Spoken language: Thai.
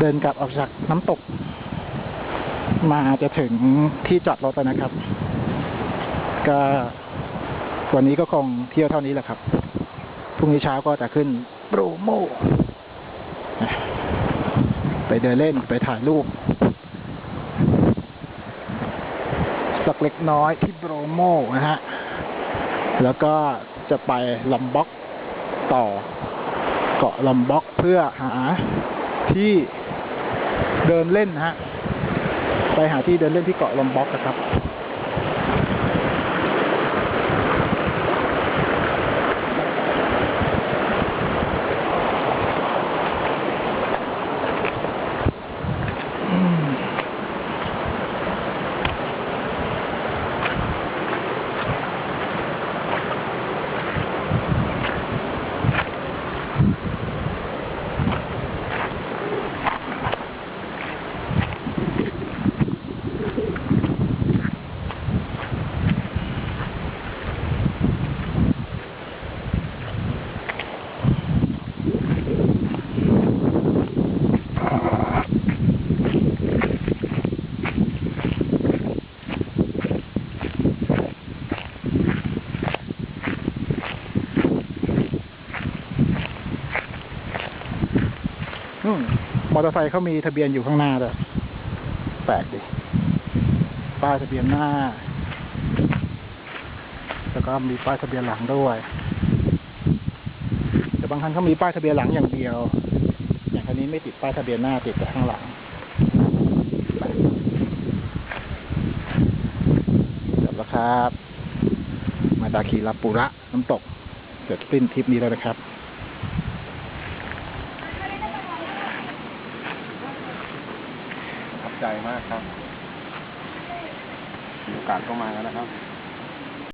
เดินกลับออกจากน้ำตก มาจะถึงที่จอดรถแล้วนะครับ ก็วันนี้ก็คงเที่ยวเท่านี้แหละครับ พรุ่งนี้เช้าก็จะขึ้นโปรโม ไปเดินเล่นไปถ่ายรูป สักเล็กน้อยที่โบรโมนะฮะ แล้วก็จะไปลำบ็อกต่อเกาะลำบ็อกเพื่อหาที่ เดินเล่นนะฮะ ไปหาที่เดินเล่นที่เกาะลอมบ็อกนะครับ อื มอเตอร์ไซค์เขามีทะเบียนอยู่ข้างหน้าด้วยแปลกดิป้ายทะเบียนหน้า แล้วก็มีป้ายทะเบียนหลังด้วยแต่บางคันเขามีป้ายทะเบียนหลังอย่างเดียว อย่างคันนี้ไม่ติดป้ายทะเบียนหน้าติดแต่ข้างหลังจบแล้วครับ มาตาคีลาปุระน้ำตกเสร็จสิ้นทริปนี้แล้วนะครับ ขอบ ใจมากครับ โอกาสก็มาแล้วนะครับ